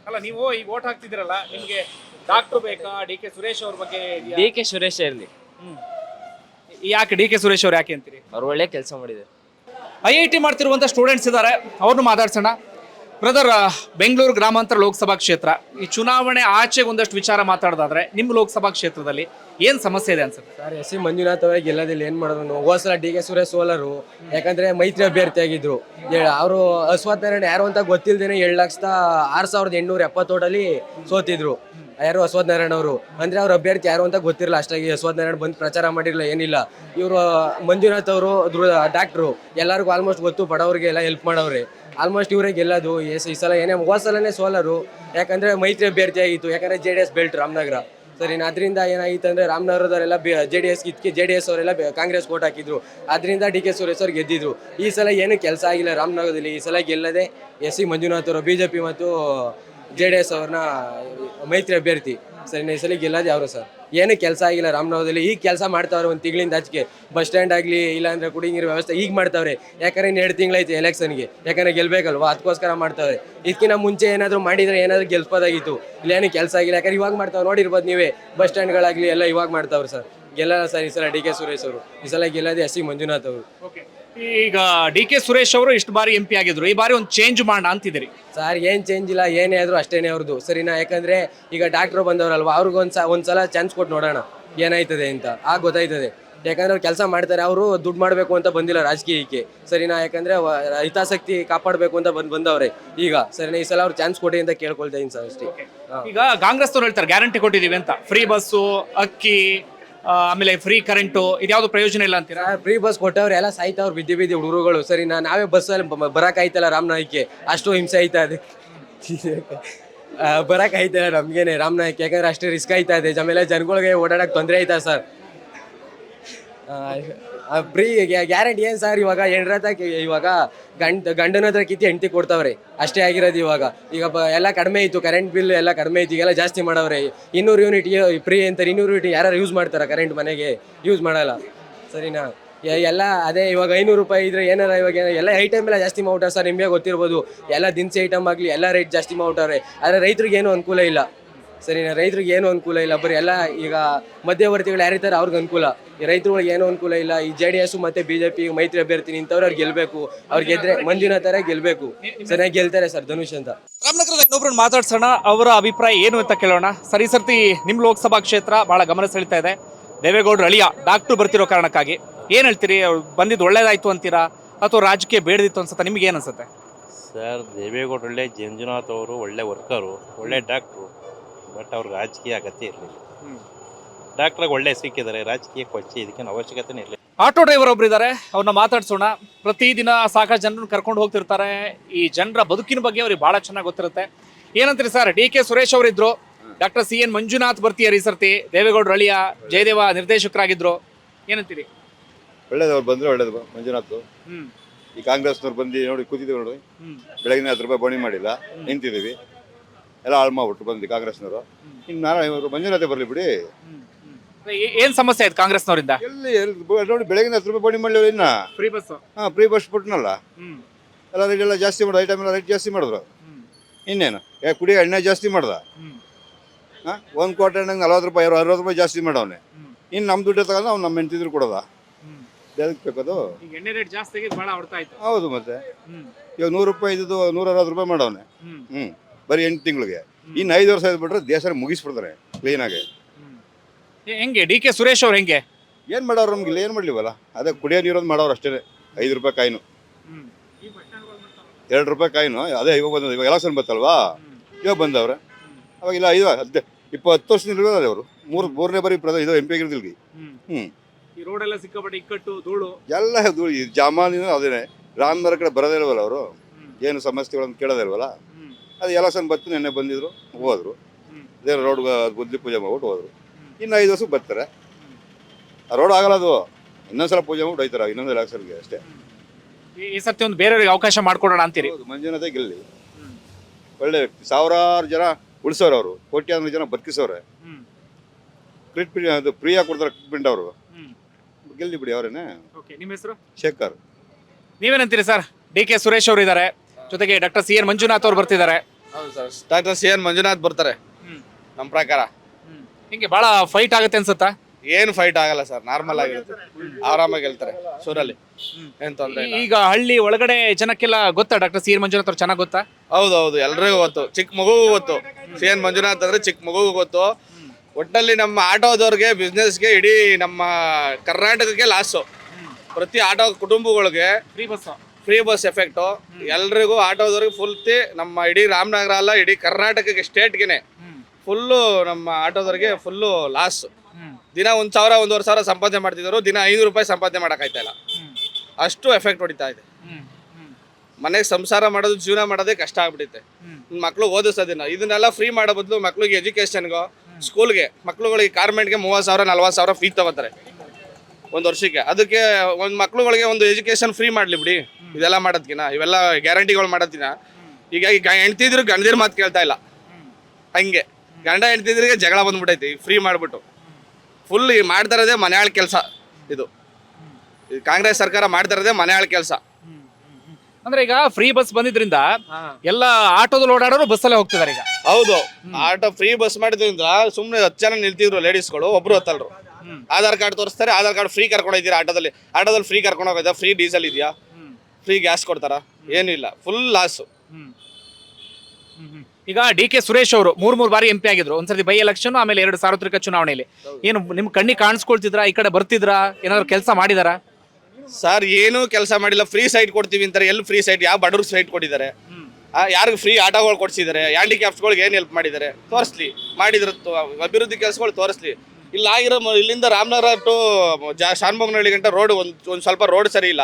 ಅಲ್ಲ ನೀವು ಈಗ ಓಟ್ ಹಾಕ್ತಿದ್ದೀರಲ್ಲ ನಿಮ್ಗೆ ಡಾಕ್ಟರ್ ಬೇಕಾ? ಡಿ. ಕೆ. ಸುರೇಶ್ ಅವ್ರ ಬಗ್ಗೆ ಇದೆಯಾ? ಡಿ. ಕೆ. ಸುರೇಶ್ ಇರ್ಲಿ. ಹ್ಮ್. ಯಾಕೆ ಡಿ. ಕೆ. ಸುರೇಶ್ ಅವ್ರು ಯಾಕೆ ಅಂತೀರಿ? ಅವ್ರು ಒಳ್ಳೆ ಕೆಲಸ ಮಾಡಿದ್ದಾರೆ ಐ ಐ ಟಿ ಮಾಡ್ತಿರುವಂತ ಸ್ಟೂಡೆಂಟ್ಸ್ ಇದ್ದಾರೆ. ಅವ್ರನ್ನು ಮಾತಾಡ್ಸೋಣ. ಬ್ರದರ್ ಬೆಂಗಳೂರು ಗ್ರಾಮಾಂತರ ಲೋಕಸಭಾ ಕ್ಷೇತ್ರ, ಈ ಚುನಾವಣೆ ಆಚೆಗೆ ಒಂದಷ್ಟು ವಿಚಾರ ಮಾತಾಡೋದಾದ್ರೆ ನಿಮ್ಮ ಲೋಕಸಭಾ ಕ್ಷೇತ್ರದಲ್ಲಿ ಏನು ಸಮಸ್ಯೆ ಇದೆ ಅನ್ಸುತ್ತೆ? ಸರ್, ಎಸ್ ಸಿ ಮಂಜುನಾಥ್ ಅವರೇ ಗೆಲ್ಲೋದಿಲ್ಲ, ಏನ್ ಮಾಡಿದ್ರು ಹೋದ್ಸಲ ಡಿ ಕೆ ಸುರೇಶ್ ಸೋಲರು, ಯಾಕಂದ್ರೆ ಮೈತ್ರಿ ಅಭ್ಯರ್ಥಿ ಆಗಿದ್ರು. ಅವರು ಅಶ್ವಥ್ ನಾರಾಯಣ ಯಾರು ಅಂತ ಗೊತ್ತಿಲ್ಲದೇನೆ ಏಳು ಲಕ್ಷದ ಆರು ಸಾವಿರದ ಎಂಟುನೂರ ಎಪ್ಪತ್ತೋಟಲ್ಲಿ ಸೋತಿದ್ರು. ಯಾರು ಅಶ್ವಥ್ ನಾರಾಯಣ ಅವರು? ಅಂದ್ರೆ ಅವ್ರ ಅಭ್ಯರ್ಥಿ ಯಾರು ಅಂತ ಗೊತ್ತಿರಲ್ಲ ಅಷ್ಟಾಗಿ. ಅಶ್ವಥ್ ನಾರಾಯಣ ಬಂದು ಪ್ರಚಾರ ಮಾಡಿರಲಿಲ್ಲ, ಏನಿಲ್ಲ. ಇವರು ಮಂಜುನಾಥ್ ಅವರು ಡಾಕ್ಟ್ರು ಎಲ್ಲರಿಗೂ ಆಲ್ಮೋಸ್ಟ್ ಗೊತ್ತು, ಬಡವರಿಗೆ ಎಲ್ಲ ಹೆಲ್ಪ್ ಮಾಡೋರೆ ಆಲ್ಮೋಸ್ಟ್ ಇವರೇ ಗೆಲ್ಲೋದು. ಎಸ್ ಈ ಸಲ ಏನೇ, ಹೋದ ಸಲನೇ ಸೋಲರು. ಯಾಕಂದ್ರೆ ಮೈತ್ರಿ ಅಭ್ಯರ್ಥಿ ಆಗಿತ್ತು. ಯಾಕಂದ್ರೆ J D S belt Ramanagara. ಸರಿ ಅದರಿಂದ ಏನಾಗಿತ್ತು ಅಂದರೆ ರಾಮನಗರದವರೆಲ್ಲ ಜೆ ಡಿ ಎಸ್ ಇದಕ್ಕೆ ಜೆ ಡಿ ಎಸ್ ಅವರೆಲ್ಲ ಕಾಂಗ್ರೆಸ್ ಓಟ್ ಹಾಕಿದ್ರು. ಅದರಿಂದ ಡಿ ಕೆ ಸುರೇಶ್ ಅವ್ರು ಗೆದ್ದಿದ್ರು. ಈ ಸಲ ಏನು ಕೆಲಸ ಆಗಿಲ್ಲ ರಾಮನಗರದಲ್ಲಿ. ಈ ಸಲ ಗೆಲ್ಲದೆ ಎಸ್ ಸಿ ಮಂಜುನಾಥ್ ಅವರು ಬಿ ಜೆ ಪಿ ಮತ್ತು ಜೆ ಡಿ ಎಸ್ ಅವ್ರನ್ನ ಮೈತ್ರಿ ಅಭ್ಯರ್ಥಿ. ಸರ್ ಈ ಸಲ ಗೆಲ್ಲದೆ ಅವರು ಸರ್? ಏನೂ ಕೆಲಸ ಆಗಿಲ್ಲ ರಾಮನಗರದಲ್ಲಿ. ಈಗ ಕೆಲಸ ಮಾಡ್ತಾವ್ರೆ ಒಂದು ತಿಂಗಳಿಂದ ಆಚೆಗೆ ಬಸ್ ಸ್ಟ್ಯಾಂಡ್ ಆಗಲಿ, ಇಲ್ಲಾಂದ್ರೆ ಕುಡಿಯ ನೀರು ವ್ಯವಸ್ಥೆ ಈಗ ಮಾಡ್ತಾವ್ರೆ. ಯಾಕಂದ್ರೆ ಇನ್ನು ಎರಡು ತಿಂಗಳೈತೆ ಎಲೆಕ್ಷನ್ಗೆ. ಯಾಕಂದ್ರೆ ಗೆಲ್ಬೇಕಲ್ವಾ? ಅದಕ್ಕೋಸ್ಕರ ಮಾಡ್ತಾವ್ರೆ. ಇದಕ್ಕಿಂತ ಮುಂಚೆ ಏನಾದರೂ ಮಾಡಿದರೆ ಏನಾದರೂ ಗೆಲ್ಸ್ಬೋದಾಗಿತ್ತು. ಇಲ್ಲೇನು ಕೆಲಸ ಆಗಿಲ್ಲ. ಯಾಕಂದ್ರೆ ಇವಾಗ ಮಾಡ್ತಾವ್ರೆ ನೋಡಿರ್ಬೋದು ನೀವೇ. ಬಸ್ ಸ್ಟ್ಯಾಂಡ್ಗಳಾಗಲಿ ಎಲ್ಲ ಇವಾಗ ಮಾಡ್ತಾವ್ರೆ ಸರ್. ಗೆಲ್ಲಲ್ಲ ಸರ್ ಈ ಸಲ ಡಿ ಕೆ ಸುರೇಶ್ ಅವರು. ಈ ಸಲ ಗೆಲ್ಲದೆ ಎಸ್ ಸಿ ಮಂಜುನಾಥ್ ಅವರು. ಈಗ ಡಿ ಕೆ ಸುರೇಶ್ ಅವರು ಇಷ್ಟು ಬಾರಿ ಎಂ ಪಿ ಆಗಿದ್ರು. ಈ ಬಾರಿ ಒಂದು ಚೇಂಜ್ ಮಾಡ ಅಂತಿದ್ರಿ ಸರ್ ಏನು ಚೇಂಜ್ ಇಲ್ಲ ಏನೇ ಆದರೂ ಅಷ್ಟೇನೆ ಅವ್ರದ್ದು ಸರಿನಾ? ಯಾಕಂದ್ರೆ ಈಗ ಡಾಕ್ಟ್ರು ಬಂದವರಲ್ವಾ ಅವ್ರಿಗೆ ಒಂದ್ಸ ಸ ಒಂದು ಸಲ ಚಾನ್ಸ್ ಕೊಟ್ಟು ನೋಡೋಣ. ಏನಾಯ್ತದೆ ಅಂತ. ಆಗ ಗೊತ್ತಾಯ್ತದೆ. ಯಾಕಂದ್ರೆ ಅವ್ರು ಕೆಲಸ ಮಾಡ್ತಾರೆ ಅವರು ದುಡ್ಡು ಮಾಡಬೇಕು ಅಂತ ಬಂದಿಲ್ಲ ರಾಜಕೀಯಕ್ಕೆ. ಸರಿನಾ? ಯಾಕಂದ್ರೆ ಹಿತಾಸಕ್ತಿ ಕಾಪಾಡಬೇಕು ಅಂತ ಬಂದ್ ಬಂದವ್ರೆ. ಈಗ ಸರಿನಾ? ಈ ಸಲ ಅವ್ರು ಚಾನ್ಸ್ ಕೊಡಿ ಅಂತ ಕೇಳ್ಕೊಳ್ತಾ ಇದ್ದೀನಿ ಸರ್ ಅಷ್ಟೇ. ಈಗ ಕಾಂಗ್ರೆಸ್ ಹೇಳ್ತಾರೆ ಗ್ಯಾರಂಟಿ ಕೊಟ್ಟಿದೀವಿ ಅಂತ. ಫ್ರೀ ಬಸ್ಸು ಅಕ್ಕಿ ಆಮೇಲೆ ಫ್ರೀ ಕರೆಂಟು ಇದ್ಯಾವುದು ಪ್ರಯೋಜನ ಇಲ್ಲ ಅಂತೀರಾ? ಫ್ರೀ ಬಸ್ ಕೊಟ್ಟವ್ರೆ ಎಲ್ಲ ಸಾಯ್ತಾವ್ರು ಬಿದ್ದಿ ಬಿದ್ದಿ ಹುಡುಗರುಗಳು. ಸರಿ ನಾ ನಾವೇ ಬಸ್ಸಲ್ಲಿ ಬರಕ್ ಆಯ್ತಲ್ಲ ರಾಮನಾಯ್ಕೆ. ಅಷ್ಟು ಹಿಂಸೆ ಆಯ್ತಾ ಇದೆ. ಆ, ಆಯ್ತಲ್ಲ ನಮ್ಗೇನೆ ರಾಮನಾಯ್ಕೆ. ಯಾಕಂದ್ರೆ ಅಷ್ಟು ರಿಸ್ಕ್ ಆಯ್ತಾ ಇದೆ. ಆಮೇಲೆ ಜನಗಳಿಗೆ ಓಡಾಡಕ್ ತೊಂದರೆ ಆಯ್ತಾ ಸರ್. ಫ್ರೀ ಗ್ಯಾರಂಟಿ ಏನು ಸರ್ ಇವಾಗ? ಹೆಣ್ರ ಇವಾಗ ಗಂಡ, ಗಂಡನ ಹತ್ರ ಕಿತ್ತಿ ಹೆಂಡತಿ ಕೊಡ್ತಾವ್ರೆ. ಅಷ್ಟೇ ಆಗಿರೋದು ಇವಾಗ. ಈಗ ಬ, ಎಲ್ಲ ಕಡಿಮೆ ಇತ್ತು. ಕರೆಂಟ್ ಬಿಲ್ ಎಲ್ಲ ಕಡಿಮೆ ಇತ್ತು. ಈಗೆಲ್ಲ ಜಾಸ್ತಿ ಮಾಡವ್ರೆ. ಇನ್ನೂರು ಯೂನಿಟ್ ಫ್ರೀ ಅಂತ ಇನ್ನೂರು ಯೂನಿಟ್ ಯಾರು ಯೂಸ್ ಮಾಡ್ತಾರ ಕರೆಂಟ್ ಮನೆಗೆ? ಯೂಸ್ ಮಾಡಲ್ಲ. ಸರಿನಾ? ಎಲ್ಲ ಅದೇ ಇವಾಗ ಐನೂರು ರೂಪಾಯಿ ಇದ್ರೆ ಏನಾರ ಇವಾಗ ಎಲ್ಲ ಐಟಮ್ ಎಲ್ಲ ಜಾಸ್ತಿ ಮಾಡ್ಬಿಟ್ಟಾರೆ ಸರ್. ನಿಮಗೆ ಗೊತ್ತಿರ್ಬೋದು. ಎಲ್ಲ ದಿನಸಿ ಐಟಮ್ ಆಗಲಿ, ಎಲ್ಲ ರೇಟ್ ಜಾಸ್ತಿ ಮಾಡ್ಬಿಟ್ಟಾರೆ ಆದರೆ ರೈತರಿಗೆ ಏನು ಅನುಕೂಲ ಇಲ್ಲ. ಸರಿನಾ ರೈತರಿಗೆ ಏನು ಅನುಕೂಲ ಇಲ್ಲ ಬರೀ ಎಲ್ಲ ಈಗ ಮಧ್ಯವರ್ತಿಗಳು ಯಾರಿದ್ದಾರೆ ಅವ್ರಿಗೆ ಅನುಕೂಲ. ಈ ರೈತರುಗಳಿಗೆ ಏನು ಅನುಕೂಲ ಇಲ್ಲ ಈ ಜೆ ಡಿ ಎಸ್ ಮತ್ತೆ ಬಿಜೆಪಿ ಜೆ ಪಿ ಮೈತ್ರಿ ಅಭ್ಯರ್ಥಿ ನಿಂತವ್ರು ಅವ್ರು ಗೆಲ್ಬೇಕು. ಅವ್ರು ಗೆದ್ರೆ ಮಂದಿನ ತರ ಗೆಲ್ಬೇಕು. ಸರಿಯಾಗಿ ಗೆಲ್ತಾರೆ ಸರ್ ಧನುಷ್ ಅಂತ. ರಾಮನಗರದ ಇನ್ನೊಬ್ರನ್ನ ಮಾತಾಡ್ಸೋಣ ಅವರ ಅಭಿಪ್ರಾಯ ಏನು ಅಂತ ಕೇಳೋಣ. ಸರಿ ಸರ್ತಿ ನಿಮ್ಮ ಲೋಕಸಭಾ ಕ್ಷೇತ್ರ ಬಹಳ ಗಮನ ಸೆಳೀತಾ ಇದೆ. ದೇವೇಗೌಡರು ಅಳಿಯ ಡಾಕ್ಟರ್ ಬರ್ತಿರೋ ಕಾರಣಕ್ಕಾಗಿ. ಏನು ಹೇಳ್ತೀರಿ ಅವ್ರು ಬಂದಿದ್ದು ಒಳ್ಳೇದಾಯ್ತು ಅಂತೀರಾ ಅಥವಾ ರಾಜಕೀಯ ಬೇಡದಿತ್ತು ಅನ್ಸುತ್ತೆ ನಿಮ್ಗೆ ಏನು ಅನ್ಸುತ್ತೆ? ಸರ್ ದೇವೇಗೌಡರು ಒಳ್ಳೆ ಜಂಜುನಾಥ್ ಅವರು ಒಳ್ಳೆ ವರ್ಕರು ಒಳ್ಳೆ ಡಾಕ್ಟ್ರು ಬಟ್ ಅವ್ರಿಗೆ ರಾಜಕೀಯ ಅಗತ್ಯ ಇರಲಿಲ್ಲ. ಡಾಕ್ಟರ್ ಒಳ್ಳೆ ಸಿಕ್ಕಿದ್ದಾರೆ ರಾಜಕೀಯಕ್ಕೆ ಕೊಚ್ಚಿ ಇದಕ್ಕೆ ಅವಶ್ಯಕತೆ ಇರಲಿಲ್ಲ. ಆಟೋ ಡ್ರೈವರ್ ಒಬ್ರು ಇದ್ದಾರೆ ಅವ್ರನ್ನ ಮಾತಾಡ್ಸೋಣ. ಪ್ರತಿದಿನ ಸಾಕಷ್ಟು ಜನರನ್ನು ಕರ್ಕೊಂಡು ಹೋಗ್ತಿರ್ತಾರೆ. ಈ ಜನರ ಬದುಕಿನ ಬಗ್ಗೆ ಅವ್ರಿಗೆ ಬಹಳ ಚೆನ್ನಾಗಿ ಗೊತ್ತಿರುತ್ತೆ. ಏನಂತೀರಿ ಸರ್ ಡಿ ಕೆ ಸುರೇಶ್ ಅವರಿದ್ರು ಡಾಕ್ಟರ್ ಸಿ ಎನ್ ಮಂಜುನಾಥ್ ಬರ್ತೀಯರ್ ಈ ಸರ್ತಿ ದೇವೇಗೌಡರು ಅಳಿಯ ಜಯದೇವ ನಿರ್ದೇಶಕರಾಗಿದ್ರು. ಏನಂತೀರಿ? ಒಳ್ಳೇದು ಅವ್ರು ಬಂದ್ರೆ ಒಳ್ಳೇದು ಮಂಜುನಾಥ್ ಹ್ಮ್. ಈ ಕಾಂಗ್ರೆಸ್ನವ್ರು ಬಂದು ನೋಡಿ ಕೂತಿದ್ದೀವಿ ನೋಡಿ. ಬೆಳಗಿನ ಹತ್ತು ರೂಪಾಯಿ ಬಣಿ ಮಾಡಿಲ್ಲ ನಿಂತಿದ್ದೀವಿ. ಎಲ್ಲ ಹಾಳು ಮಾಡ್ಬಿಟ್ಟು ಬಂದು ಕಾಂಗ್ರೆಸ್ನವರು. ಇನ್ನು ನಾನು ಇವರು ಮಂಜುನಾಥ ಬರಲಿ ಬಿಡಿ. ಏ- ಏನ್ ಸಮಸ್ಯೆ ಆಯ್ತು ಕಾಂಗ್ರೆಸ್ನವರಿಂದ? ಎಲ್ಲಿ ಎಲ್ಲಿ ಬ- ನೋಡಿ ಬೆಳಗಿನ ಹತ್ತು ರೂಪಾಯಿ ಬಣ್ಣ ಮಾಡಲಿಲ್ಲ ಇನ್ನ. ಫ್ರೀ ಬಸ್ ಹಾಂ ಫ್ರೀ ಬಸ್ ಬಿಟ್ನಲ್ಲ. ಹ್ಮ್. ಎಲ್ಲ ರೇಟ್ ಎಲ್ಲ ಜಾಸ್ತಿ ಮಾಡೋದು ಐಟಮ್ ಎಲ್ಲ ರೇಟ್ ಜಾಸ್ತಿ ಮಾಡಿದ್ರು. ಇನ್ನೇನು? ಏ ಕುಡಿಯೋ ಎಣ್ಣೆ ಜಾಸ್ತಿ ಮಾಡ್ದ? ಹಾಂ ಒಂದು ಕ್ವಾರ್ಟರ್ ಎಣ್ಣೆಗೆ ನಲ್ವತ್ತು ರೂಪಾಯಿ ಇರೋ ಅರವತ್ತು ರೂಪಾಯಿ ಜಾಸ್ತಿ ಮಾಡವನೆ. ಇನ್ನು ನಮ್ಮ ದುಡ್ಡು ತಗೊಂಡು ಅವ್ನು ನಮ್ಮ ಹೆಂಡ್ತಿದ್ರು ಕೊಡೋದ. ಎದಕ್ಕೆ ಬೇಕದು? ಈಗ ಎಣ್ಣೆ ರೇಟ್ ಜಾಸ್ತಿ ಆಗಿದ್ದು ಬಹಳ ಹೊಡ್ತಾ ಇತ್ತು. ಹೌದು ಮತ್ತೆ. ಇವಾಗ ನೂರು ರೂಪಾಯಿ ಇದ್ದು ನೂರ ಅರವತ್ತು ರೂಪಾಯಿ ಮಾಡವನೆ. ಹ್ಞೂ ಬರೀ ಎಂಟು ತಿಂಗಳಿಗೆ. ಇನ್ನು ಐದು ವರ್ಷ ಬಿಟ್ರೆ ದೇಶ ಮುಗಿಸ್ಬಿಡ್ತಾರೆ ಕ್ಲೀನಾಗಿ ಹೆಂಗೆ? ಡಿ ಕೆ ಸುರೇಶ್ ಅವ್ರು ಹೆಂಗೆ? ಏನು ಮಾಡೋರು ನಮ್ಗೆ ಇಲ್ಲಿ? ಏನು ಮಾಡಲಿವಲ್ಲ ಅದೇ ಕುಡಿಯೋ ನೀರೊಂದು ಮಾಡೋರು ಅಷ್ಟೇ ಐದು ರೂಪಾಯಿ ಕಾಯಿನು. ಎರಡು ರೂಪಾಯಿ ಕಾಯಿನು. ಅದೇ ಇವಾಗ ಬಂದ ಇವಾಗ ಎಲೆಕ್ಷನ್ ಬತ್ತಲ್ವಾ? ಇವಾಗ ಬಂದವ್ರೆ. ಅವಾಗ ಇಲ್ಲ ಐದು ಹತ್ತು ಇಪ್ಪತ್ತು ವರ್ಷದಿಂದ ಇರೋದೇ ಅವರು. ಮೂರು ಮೂರನೇ ಬಾರಿ ಪ್ರದೇಶ ಇದು ಎಂ ಪಿ ಆಗಿರ್ತಿಲ್ಗಿ ಹ್ಮ್. ಹ್ಞೂ ಈ ರೋಡ್ ಎಲ್ಲ ಸಿಕ್ಕಾಪಟ್ಟೆ ಇಕ್ಕಟ್ಟು ಧೂಳು. ಎಲ್ಲ ಧೂಳು. ಈ ಜಾಮಾನಿನ ಅದೇನೆ. ರಾಮನಗರ ಕಡೆ ಬರೋದೇ ಇಲ್ವಲ್ಲ ಅವರು. ಏನು ಸಮಸ್ಯೆಗಳನ್ನು ಕೇಳೋದೇ ಇಲ್ವಲ್ಲ? ಅದು ಎಲೆಕ್ಷನ್ ಬತ್ತು ನಿನ್ನೆ ಬಂದಿದ್ರು ಹೋದ್ರು. ಅದೇ ರೋಡ್ ಗುದ್ಲಿ ಪೂಜೆ ಮಾಡ್ಬಿಟ್ಟು ಹೋದ್ರು. ಇನ್ನು ಐದು ವರ್ಷಕ್ಕೆ ಬರ್ತಾರೆ. ಆ ರೋಡ್ ಆಗಲ್ಲ ಅದು. ಇನ್ನೊಂದ್ಸಲ ಪೂಜೆ ಮಾಡ್ಬಿಟ್ಟು ಹೋಯ್ತಾರೆ ಇನ್ನೊಂದು ಎಲೆಕ್ಷನ್ಗೆ ಅಷ್ಟೇ. ಈ- ಸರ್ತಿ ಒಂದು ಬೇರೆಯವ್ರಿಗೆ ಅವಕಾಶ ಮಾಡ್ಕೊಡೋಣ ಅಂತೀರಿ? ಹೌದು ಮಂಜುನಾಥೇ ಗೆಲ್ಲಿ. ಒಳ್ಳೆ ವ್ಯಕ್ತಿ. ಸಾವಿರಾರು ಜನ ಉಳಿಸೋರು ಅವರು. ಕೋಟ್ಯಾಂತರ ಜನ ಬದುಕಿಸೋರೆ. ಟ್ರೀಟ್ಮೆಂಟ್ ಅದು ಕೊಡ್ತಾರೆ ಟ್ರೀಟ್ಮೆಂಟ್ ಅವರು. ಗೆಲ್ಲಿ ಬಿಡಿ ಅವರೇನೆ. ಓಕೆ ನಿಮ್ಮ ಹೆಸರು? ಶೇಖರ್. ನೀವೇನಂತೀರಿ ಸರ್? ಡಿ ಕೆ ಸುರೇಶ್ ಅವರು ಇದ್ದಾರೆ. ಜೊತೆಗೆ ಡಾಕ್ಟರ್ ಸಿ ಎನ್ ಮಂಜುನಾಥ್ ಅವರು ಬರ್ತಿದ್ದಾರೆ. ಹೌದು sir. Doctor C N Manjunath ಬರ್ತಾರೆ. ನಮ್ಮ ಪ್ರಕಾರ. ಹಿಂಗೆ ಬಹಳ ಫೈಟ್ ಆಗುತ್ತೆ ಅನ್ಸುತ್ತಾ? ಏನು ಫೈಟ್ ಆಗಲ್ಲ ಸರ್. ನಾರ್ಮಲ್ ಆಗಿರುತ್ತೆ ಆರಾಮಾಗಿ ಹೇಳ್ತಾರೆ ಸೂರಲ್ಲಿ ಏನ್ ತೊಂದರೆ ಇಲ್ಲ. ಈಗ ಹಳ್ಳಿ ಒಳಗಡೆ ಜನಕ್ಕೆಲ್ಲ ಗೊತ್ತಾ ಡಾಕ್ಟರ್ ಸಿ ಎನ್ ಮಂಜುನಾಥ್ ಅವ್ರು ಚೆನ್ನಾಗಿ ಗೊತ್ತಾ? ಹೌದು ಹೌದು. ಎಲ್ರಿಗೂ ಗೊತ್ತು. ಚಿಕ್ಕ ಮಗುಗೂ ಗೊತ್ತು. ಸಿ ಎನ್ ಮಂಜುನಾಥ್ ಅಂದ್ರೆ ಚಿಕ್ಕ ಮಗುಗೂ ಗೊತ್ತು. ಒಟ್ಟಿನಲ್ಲಿ ನಮ್ಮ ಆಟೋದವ್ರಿಗೆ ಬಿಸ್ನೆಸ್ಗೆ ಇಡೀ ನಮ್ಮ ಕರ್ನಾಟಕಕ್ಕೆ ಲಾಸು ಪ್ರತಿ ಆಟೋ ಕುಟುಂಬಗಳಿಗೆ free bus free bus effect ಎಲ್ರಿಗೂ ಆಟೋದವ್ರಿಗೆ ಫುಲ್ತಿ ನಮ್ಮ ಇಡೀ ರಾಮನಗರ ಅಲ್ಲ ಇಡೀ ಕರ್ನಾಟಕಕ್ಕೆ ಸ್ಟೇಟ್ಗೆನೆ ಫುಲ್ಲು ನಮ್ಮ ಆಟೋದವ್ರಿಗೆ ಫುಲ್ಲು ಲಾಸ್ ದಿನ ಒಂದು ಸಾವಿರ ಒಂದೂವರೆ ಸಾವಿರ ಸಂಪಾದನೆ ಮಾಡ್ತಿದ್ರು ದಿನ ಐನೂರು ರೂಪಾಯಿ ಸಂಪಾದನೆ ಮಾಡೋಕ್ಕಾಯ್ತಾ ಇಲ್ಲ. ಅಷ್ಟು ಎಫೆಕ್ಟ್ ಹೊಡಿತಾ ಇದೆ. ಮನೆಗೆ ಸಂಸಾರ ಮಾಡೋದು ಜೀವನ ಮಾಡೋದೇ ಕಷ್ಟ ಆಗ್ಬಿಡುತ್ತೆ ಮಕ್ಳು ಓದಿಸೋದಿನ ಇದನ್ನೆಲ್ಲ ಫ್ರೀ ಮಾಡೋ ಬದಲು ಮಕ್ಳಿಗೆ ಎಜುಕೇಷನ್ಗೋ ಸ್ಕೂಲ್ಗೆ ಮಕ್ಳುಗಳಿಗೆ ಕಾರ್ಮೆಂಟ್ಗೆ ಮೂವತ್ತು ಸಾವಿರ ನಲ್ವತ್ತು ಸಾವಿರ ಫೀ ತಗೋತಾರೆ. ಒಂದು ವರ್ಷಕ್ಕೆ. ಅದಕ್ಕೆ ಒಂದು ಮಕ್ಳುಗಳಿಗೆ ಒಂದು ಎಜುಕೇಷನ್ ಫ್ರೀ ಮಾಡಲಿ ಬಿಡಿ. ಇದೆಲ್ಲ ಮಾಡೋದ್ಕಿನ ಇವೆಲ್ಲ ಗ್ಯಾರಂಟಿಗಳು ಮಾಡೋದ್ಕಿನ ಈಗ ಹೆಣ್ತಿದ್ರು ಗಂಡದಿರ ಮಾತು ಕೇಳ್ತಾ ಇಲ್ಲ. ಹಂಗೆ. ಗಂಡ ಹೆಣ್ತಿದ್ರಿಗೆ ಜಗಳ ಬಂದ್ಬಿಟ್ಟೈತಿ ಫ್ರೀ ಮಾಡಿಬಿಟ್ಟು. ಫುಲ್ ಮಾಡ್ತಾ ಇರೋದೇ ಮನೆಯಾಳ ಕೆಲಸ ಇದು. ಕಾಂಗ್ರೆಸ್ ಸರ್ಕಾರ ಮಾಡ್ತಾ ಇರೋದೇ ಮನೆಯಾಳ ಕೆಲಸ. ಅಂದ್ರೆ ಈಗ ಫ್ರೀ ಬಸ್ ಬಂದಿದ್ರಿಂದ ಎಲ್ಲ ಆಟೋದಲ್ಲಿ ಓಡಾಡೋರು ಬಸ್ಸಲ್ಲೇ ಹೋಗ್ತಿದ್ದಾರೆ ಈಗ. ಹೌದು. ಆಟೋ ಫ್ರೀ ಬಸ್ ಮಾಡಿದ್ರಿಂದ ಸುಮ್ಮನೆ ಹತ್ತು ಜನ ನಿಲ್ತಿದ್ರು ಲೇಡೀಸ್ಗಳು ಒಬ್ರು ಹತ್ತಲ್ರು. ಆಧಾರ್ ಕಾರ್ಡ್ ತೋರಿಸ್ತಾರೆ ಆಧಾರ್ ಕಾರ್ಡ್ ಫ್ರೀ ಕರ್ಕೊಂಡು ಹೋಗ್ತೀರಾ ಆಟೋದಲ್ಲಿ? ಆಟೋದಲ್ಲಿ ಫ್ರೀ ಕರ್ಕೊಂಡು ಹೋಗೋದಾ? ಫ್ರೀ ಡೀಸೆಲ್ ಇದೆಯಾ? ಫ್ರೀ ಗ್ಯಾಸ್ ಕೊಡ್ತಾರಾ? ಏನಿಲ್ಲ ಫುಲ್ ಲಾಸು ಈಗ ಡಿ ಕೆ ಸುರೇಶ್ ಅವರು ಮೂರ್ ಮೂರ್ ಬಾರಿ ಎಂಪಿ ಆಗಿದ್ರು. ಒಂದ್ಸತಿ ಬೈ ಎಲೆಕ್ಷನ್ ಆಮೇಲೆ ಎರಡು ಸಾರ್ವತ್ರಿಕ ಚುನಾವಣೆಯಲ್ಲಿ ಏನು ನಿಮ್ ಕಣ್ಣಿಗೆ ಕಾಣಿಸ್ಕೊಳ್ತಿದ್ರಾ? ಈ ಕಡೆ ಬರ್ತಿದ್ರಾ? ಏನಾದ್ರು ಕೆಲಸ ಮಾಡಿದಾರ? ಸರ್ ಏನು ಕೆಲಸ ಮಾಡಿಲ್ಲ. ಫ್ರೀ ಸೈಟ್ ಕೊಡ್ತೀವಿ ಅಂತಾರೆ. ಎಲ್ಲಿ ಫ್ರೀ ಸೈಟ್ ಯಾವ ಬಡವ್ರ ಸೈಟ್ ಕೊಟ್ಟಿದ್ದಾರೆ? ಯಾರಿಗೆ ಫ್ರೀ ಆಟೋಗಳು ಕೊಡ್ಸಿದ್ದಾರೆ? ಹ್ಯಾಂಡಿಕ್ಯಾಪ್ಸ್ಗಳಿಗೆ ಏನು ಹೆಲ್ಪ್ ಮಾಡಿದ್ದಾರೆ? ತೋರಿಸ್ಲಿ. ಮಾಡಿದ್ರು ಅಭಿವೃದ್ಧಿ ಕೆಲಸಗಳು ತೋರಿಸ್ಲಿ. ಇಲ್ಲ ಆಗಿರೋ ಮ- ಇಲ್ಲಿಂದ ರಾಮನಗರ ಟು ಜಾ ಶಾನ್ಭೋಗನಹಳ್ಳಿ ಗಂಟ ರೋಡ್ ಒಂದು ಒಂದು ಸ್ವಲ್ಪ ರೋಡ್ ಸರಿ ಇಲ್ಲ.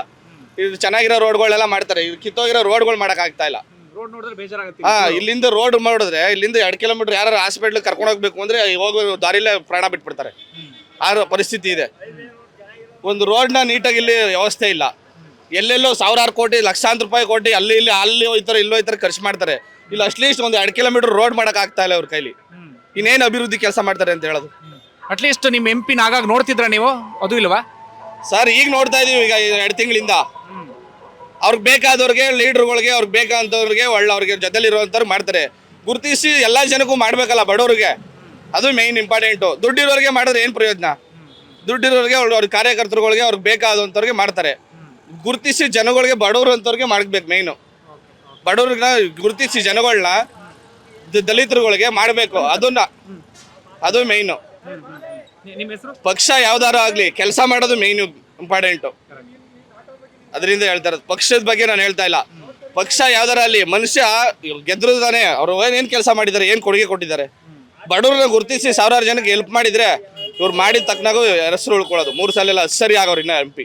ಇದು ಚೆನ್ನಾಗಿರೋ ರೋಡ್ಗಳೆಲ್ಲ ಮಾಡ್ತಾರೆ. ಇದು ಕಿತ್ತೋಗಿರೋ ರೋಡ್ಗಳು ಮಾಡೋಕ್ಕಾಗ್ತಾ ಇಲ್ಲ. ರೋಡ್ ನೋಡಿದ್ರೆ ಬೇಜಾರಾಗುತ್ತೆ. ಹಾ ಇಲ್ಲಿಂದ ರೋಡ್ ಮಾಡಿದ್ರೆ ಇಲ್ಲಿಂದ ಎರಡು ಕಿಲೋಮೀಟರ್ ಯಾರು ಹಾಸ್ಪಿಟ್ಲ್ ಕರ್ಕೊಂಡು ಹೋಗ್ಬೇಕು ಅಂದ್ರೆ ಹೋಗೋ ದಾರಿಲೇ ಪ್ರಾಣ ಬಿಟ್ಬಿಡ್ತಾರೆ. ಆ ಪರಿಸ್ಥಿತಿ ಇದೆ. ಒಂದು ರೋಡ್ನ ನೀಟಾಗಿ ಇಲ್ಲಿ ವ್ಯವಸ್ಥೆ ಇಲ್ಲ. ಎಲ್ಲೆಲ್ಲೋ ಸಾವಿರಾರು ಕೋಟಿ ಲಕ್ಷಾಂತರ ರೂಪಾಯಿ ಕೋಟಿ ಅಲ್ಲಿ ಇಲ್ಲಿ ಅಲ್ಲಿ ಹೋಯ್ತಾರೆ ಇಲ್ಲಿ ಹೋಯ್ತಾರೆ ಖರ್ಚು ಮಾಡ್ತಾರೆ. ಇಲ್ಲಿ ಅಟ್ಲೀಸ್ಟ್ ಒಂದು ಎರಡು ಕಿಲೋಮೀಟರ್ ರೋಡ್ ಮಾಡಕ್ ಆಗ್ತಾ ಇಲ್ಲ ಅವ್ರ ಕೈಲಿ. ಇನ್ನೇನು ಅಭಿವೃದ್ಧಿ ಕೆಲಸ ಮಾಡ್ತಾರೆ ಅಂತ ಹೇಳೋದು. ಅಟ್ಲೀಸ್ಟ್ ನಿಮ್ಮ ಎಂ ಪಿನ ಆಗಾಗ ನೋಡ್ತಿದ್ರ ನೀವು? ಅದು ಇಲ್ವಾ? ಸರ್ ಈಗ ನೋಡ್ತಾ ಇದೀವಿ ಈಗ ಎರಡು ತಿಂಗಳಿಂದ. ಅವ್ರಿಗೆ ಬೇಕಾದವ್ರಿಗೆ ಲೀಡ್ರ್ಗಳಿಗೆ ಅವ್ರಿಗೆ ಬೇಕಾದಂಥವ್ರಿಗೆ ಒಳ್ಳೆ ಅವ್ರಿಗೆ ಜೊತೆಲಿರುವಂಥವ್ರು ಮಾಡ್ತಾರೆ. ಗುರುತಿಸಿ ಎಲ್ಲ ಜನಕ್ಕೂ ಮಾಡಬೇಕಲ್ಲ ಬಡವ್ರಿಗೆ? ಅದು ಮೇಯ್ನ್ ಇಂಪಾರ್ಟೆಂಟು ದುಡ್ಡಿರೋರಿಗೆ ಮಾಡಿದ್ರೆ ಏನು ಪ್ರಯೋಜನ? ದುಡ್ಡಿರೋರಿಗೆ ಅವ್ರ ಅವ್ರ ಕಾರ್ಯಕರ್ತರುಗಳಿಗೆ ಅವ್ರಿಗೆ ಬೇಕಾದಂಥವ್ರಿಗೆ ಮಾಡ್ತಾರೆ. ಗುರುತಿಸಿ ಜನಗಳಿಗೆ ಬಡವರು ಅಂತವ್ರಿಗೆ ಮಾಡ್ಬೇಕು ಮೇಯ್ನು ಬಡವ್ರನ್ನ ಗುರುತಿಸಿ ಜನಗಳನ್ನ ದಲಿತರುಗಳಿಗೆ ಮಾಡಬೇಕು. ಅದನ್ನ ಅದು ಮೇಯ್ನು ಪಕ್ಷ ಯಾವ್ದಾರು ಆಗ್ಲಿ ಕೆಲಸ ಮಾಡೋದು ಮೇಯ್ನ್ ಇಂಪಾರ್ಟೆಂಟು ಅದರಿಂದ ಹೇಳ್ತಾ ಇರೋದು. ಪಕ್ಷದ ಬಗ್ಗೆ ನಾನು ಹೇಳ್ತಾ ಇಲ್ಲ. ಪಕ್ಷ ಯಾವ್ದಾರ ಅಲ್ಲಿ ಮನುಷ್ಯ ಗೆದ್ರು ತಾನೆ. ಅವ್ರು ಏನೇನು ಕೆಲಸ ಮಾಡಿದ್ದಾರೆ ಏನ್ ಕೊಡುಗೆ ಕೊಟ್ಟಿದ್ದಾರೆ? ಬಡವ್ರನ್ನ ಗುರುತಿಸಿ ಸಾವಿರಾರು ಜನಕ್ಕೆ ಹೆಲ್ಪ್ ಮಾಡಿದ್ರೆ ಇವ್ರು ಮಾಡಿದ ತಕ್ಕನಾಗೂ ಹೆಸರು ಉಳ್ಕೊಳ್ಳೋದು. ಮೂರು ಸಲ ಎಲ್ಲ ಸರಿ ಆಗೋರು ಇನ್ನ ಎಂ ಪಿ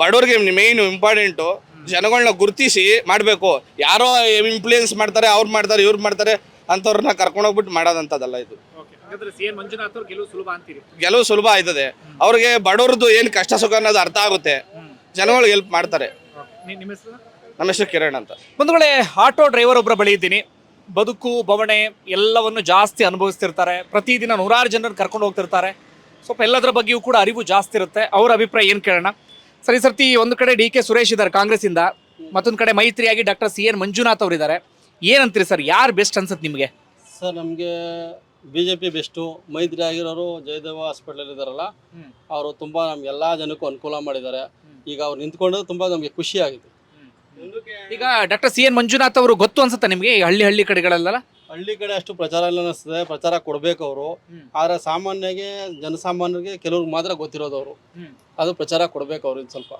ಬಡವ್ರಿಗೆ ಮೇನ್ ಇಂಪಾರ್ಟೆಂಟು ಜನಗಳನ್ನ ಗುರುತಿಸಿ ಮಾಡಬೇಕು. ಯಾರೋ ಇನ್ಫ್ಲೂಯೆನ್ಸ್ ಮಾಡ್ತಾರೆ ಅವ್ರು ಮಾಡ್ತಾರೆ ಇವ್ರು ಮಾಡ್ತಾರೆ ಅಂಥವ್ರನ್ನ ಕರ್ಕೊಂಡೋಗ್ಬಿಟ್ಟು ಮಾಡೋದಂತದಲ್ಲ ಇದು. ಹಾಗಾದ್ರೆ ಸಿ ಎನ್ ಮಂಜುನಾಥ್ ಗೆಲುವು ಸುಲಭ ಅಂತೀರಿ? ಗೆಲುವು ಸುಲಭ ಆಯ್ತದೆ. ಅವ್ರಿಗೆ ಬಡವ್ರದ್ದು ಏನು ಕಷ್ಟ ಸುಖ ಅನ್ನೋದು ಅರ್ಥ ಆಗುತ್ತೆ. ಜನಗಳಿಗೆ ಹೆಲ್ಪ್ ಮಾಡ್ತಾರೆ. ನಿಮ್ಮ ಹೆಸರು? ನಮ್ಮ ಹೆಸರು ಕಿರಣ್ ಅಂತ. ಬಂಧುಗಳೇ ಆಟೋ ಡ್ರೈವರ್ ಒಬ್ಬರ ಬಳಿ ಇದ್ದೀನಿ. ಬದುಕು ಬವಣೆ ಎಲ್ಲವನ್ನು ಜಾಸ್ತಿ ಅನುಭವಿಸ್ತಿರ್ತಾರೆ. ಪ್ರತಿದಿನ ನೂರಾರು ಜನರನ್ನು ಕರ್ಕೊಂಡು ಹೋಗ್ತಿರ್ತಾರೆ. ಸ್ವಲ್ಪ ಎಲ್ಲದರ ಬಗ್ಗೆಯೂ ಕೂಡ ಅರಿವು ಜಾಸ್ತಿ ಇರುತ್ತೆ. ಅವ್ರ ಅಭಿಪ್ರಾಯ ಏನು ಕೇಳೋಣ? ಸರಿ ಸರ್ತಿ ಒಂದು ಕಡೆ ಡಿ ಕೆ ಸುರೇಶ್ ಇದ್ದಾರೆ ಕಾಂಗ್ರೆಸ್ಸಿಂದ. ಮತ್ತೊಂದು ಕಡೆ ಮೈತ್ರಿಯಾಗಿ ಡಾಕ್ಟರ್ ಸಿ ಎನ್ ಮಂಜುನಾಥ್ ಅವರಿದ್ದಾರೆ ಏನಂತೀರಿ ಸರ್? ಯಾರು ಬೆಸ್ಟ್ ಅನ್ಸುತ್ತೆ ನಿಮಗೆ? ಸರ್ ನಮಗೆ ಬಿ ಜೆ ಪಿ ಬೆಸ್ಟು. ಮೈತ್ರಿ ಆಗಿರೋರು ಜಯದೇವ ಹಾಸ್ಪಿಟ್ಲಲ್ಲಿ ಇದ್ದಾರಲ್ಲ. ಅವರು ತುಂಬ ನಮ್ಗೆಲ್ಲ ಜನಕ್ಕೂ ಅನುಕೂಲ ಮಾಡಿದ್ದಾರೆ. ಈಗ ಅವ್ರು ನಿಂತ್ಕೊಂಡು ತುಂಬಾ ನಮಗೆ ಖುಷಿ ಆಗಿದೆ. ಈಗ ಡಾಕ್ಟರ್ ಸಿ ಎನ್ ಮಂಜುನಾಥ್ ಅವರು ಗೊತ್ತು ಅನ್ಸುತ್ತೆ ನಿಮಗೆ ಈ ಹಳ್ಳಿ ಹಳ್ಳಿ ಕಡೆಗಳಲ್ಲ ಹಳ್ಳಿ ಕಡೆ ಅಷ್ಟು ಪ್ರಚಾರ ಇಲ್ಲ ಅನ್ನಿಸ್ತದೆ ಪ್ರಚಾರ ಕೊಡಬೇಕು ಅವರು. ಆದ್ರೆ ಸಾಮಾನ್ಯಗೆ ಜನಸಾಮಾನ್ಯರಿಗೆ ಕೆಲವ್ರಿಗೆ ಮಾತ್ರ ಗೊತ್ತಿರೋದು ಅವರು. ಅದು ಪ್ರಚಾರ ಕೊಡಬೇಕು ಅವ್ರಿಗೆ ಸ್ವಲ್ಪ.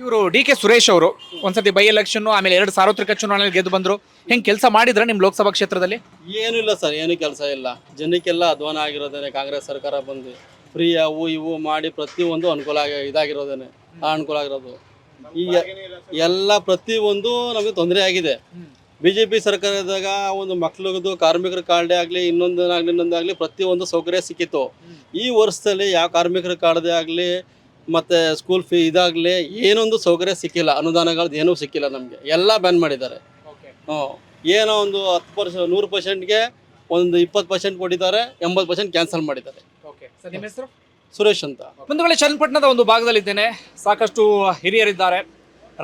ಇವರು ಡಿ ಕೆ ಸುರೇಶ್ ಅವರು ಒಂದ್ಸತಿ ಬೈ ಎಲೆಕ್ಷನ್ ಆಮೇಲೆ ಎರಡು ಸಾರ್ವತ್ರಿಕ ಚುನಾವಣೆ ಗೆದ್ದು ಬಂದ್ರು. ಹೆಂಗ್ ಕೆಲಸ ಮಾಡಿದ್ರ ನಿಮ್ ಲೋಕಸಭಾ ಕ್ಷೇತ್ರದಲ್ಲಿ? ಏನೂ ಇಲ್ಲ ಸರ್ ಏನು ಕೆಲಸ ಇಲ್ಲ. ಜನಕ್ಕೆಲ್ಲ ಅಧ್ವಾನ ಆಗಿರೋದೇನೆ ಕಾಂಗ್ರೆಸ್ ಸರ್ಕಾರ ಬಂದು. ಫ್ರೀ ಅವು ಇವು ಮಾಡಿ ಪ್ರತಿಯೊಂದು ಅನುಕೂಲ ಆಗಿ ಇದಾಗಿರೋದೇನೆ. ಅನುಕೂಲ ಆಗಿರೋದು. ಈಗ ಎಲ್ಲ ಪ್ರತಿಯೊಂದು ನಮಗೆ ತೊಂದರೆ ಆಗಿದೆ. ಬಿ ಜೆ ಪಿ ಸರ್ಕಾರದಾಗ ಒಂದು ಮಕ್ಳಿಗದು ಕಾರ್ಮಿಕರ ಕಾರ್ಡೇ ಆಗಲಿ ಇನ್ನೊಂದಾಗಲಿ ಇನ್ನೊಂದಾಗಲಿ ಪ್ರತಿಯೊಂದು ಸೌಕರ್ಯ ಸಿಕ್ಕಿತ್ತು. ಈ ವರ್ಷದಲ್ಲಿ ಯಾವ ಕಾರ್ಮಿಕರ ಕಾರ್ಡದೇ ಆಗಲಿ ಮತ್ತು ಸ್ಕೂಲ್ ಫೀ ಇದಾಗಲಿ ಏನೊಂದು ಸೌಕರ್ಯ ಸಿಕ್ಕಿಲ್ಲ. ಅನುದಾನಗಳದ್ದು ಏನೂ ಸಿಕ್ಕಿಲ್ಲ ನಮಗೆ. ಎಲ್ಲ ಬ್ಯಾನ್ ಮಾಡಿದ್ದಾರೆ. ಹ್ಞೂ. ಏನೋ ಒಂದು ಹತ್ತು ಪರ್ಸೆಂಟ್ ನೂರು ಪರ್ಸೆಂಟ್ಗೆ ಒಂದು ಇಪ್ಪತ್ತು ಪರ್ಸೆಂಟ್ ಕೊಟ್ಟಿದ್ದಾರೆ ಎಂಬತ್ತು ಪರ್ಸೆಂಟ್ ಕ್ಯಾನ್ಸಲ್ ಮಾಡಿದ್ದಾರೆ. ನಿಮ್ಮ ಹೆಸರು? ಸುರೇಶ್ ಅಂತ. ಒಂದು ವೇಳೆ ಚನ್ನಪಟ್ಟಣದ ಒಂದು ಭಾಗದಲ್ಲಿದ್ದೇನೆ. ಸಾಕಷ್ಟು ಹಿರಿಯರಿದ್ದಾರೆ.